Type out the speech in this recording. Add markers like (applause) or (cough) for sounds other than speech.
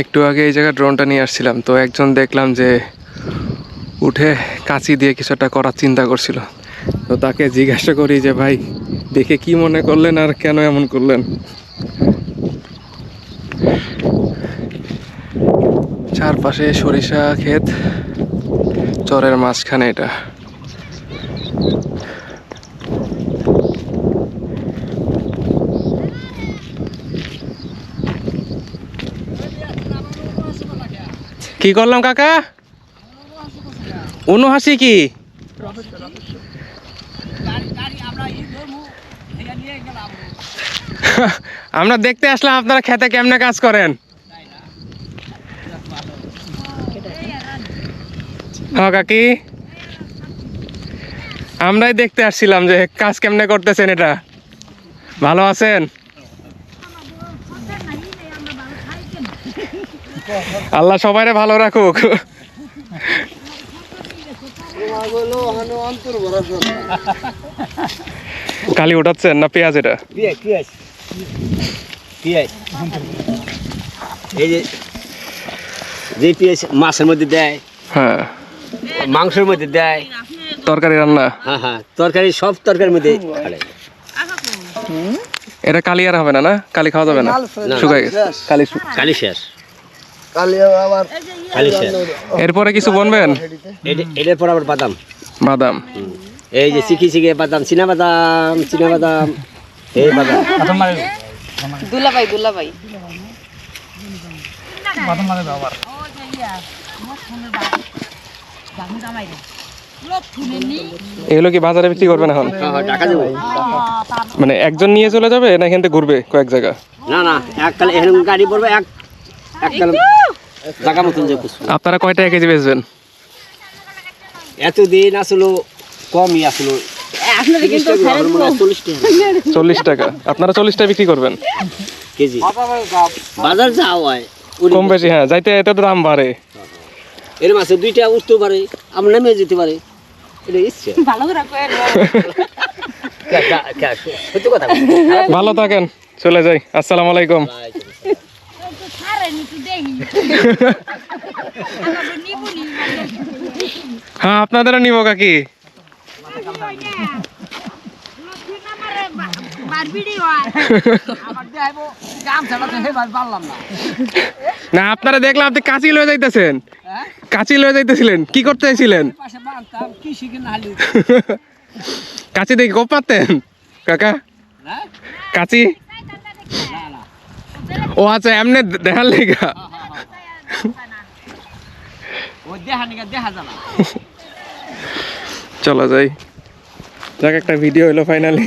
একটু আগে এই জায়গায় ড্রোনটা নিয়ে আসছিলাম, তো একজন দেখলাম যে উঠে কাঁচি দিয়ে কিছু একটা করার চিন্তা করছিল। তো তাকে জিজ্ঞাসা করি যে, ভাই, দেখে কি মনে করলেন আর কেন এমন করলেন? চারপাশে সরিষা ক্ষেত, চরের মাঝখানে এটা। কি করলাম, কাকা? উনহাসি কি? (laughs) আমরা দেখতে আসলাম আপনারা খেতে কেমনে কাজ করেন। হ্যাঁ কাকি? আমরাই দেখতে আসছিলাম যে কাজ কেমনে করতেছেন এটা। ভালো আছেন? আল্লাহ সবাইরে ভালো রাখুক। কালি উঠাচ্ছেন না পেঁয়াজ এটা? এই যে যে পিয়াজ মাছের মধ্যে দেয় হ্যাঁ। মাংসের মধ্যে দেয়। তরকারি রান্না? হ্যাঁ হ্যাঁ তরকারি সব তরকারির মধ্যে এটা কালি আর হবে না না? কালি খাওয়া যাবে না? না। শুকাই গেছে। কালি কালি শেষ কালি আবার কালি শেষ এরপরে কিছু বনবেন? এটা- এটার পর আবার বাদাম। বাদাম। এই যে চিকি চিকি বাদাম চীনা বাদাম চীনা বাদাম এই বাদাম। দুলাভাই দুলাভাই। এগুলো কি বাজারে বিক্রি করবেন এখন? হ্যাঁ, হ্যাঁ, মানে একজন নিয়ে চলে যাবে না এখান থেকে ঘুরবে কয়েক জায়গা? না না এক গাড়ি পড়বে এক জায়গা মতন যে আপনারা কয় টাকা কেজি বেচবেন? এতদিন আসলো কমই আসলো। চল্লিশ টাকা আপনারা চল্লিশ টাকা বিক্রি করবেন? কেজি। বাজার কম বেশি হ্যাঁ যাইতে এটা দাম বাড়ে। এর মাসে দুইটা উঠতেও পারে আমরা নেমে যেতে পারে। ভালো থাকেন চলে যাই। আসসালামু আলাইকুম। হ্যাঁ আপনাদেরও নিব কাকি। না, আপনারা দেখলাম আপনি কাঁচি লয়ে যাইতেছেন। কাঁচি লয়ে যাইতেছিলেন। কি করতে চাইছিলেন? কাঁচি দেখি কোপ পারতেন কাকা? কাঁচি? ও আচ্ছা এমনি দেখার লেগা। চলো যাই। যাক একটা ভিডিও হলো ফাইনালি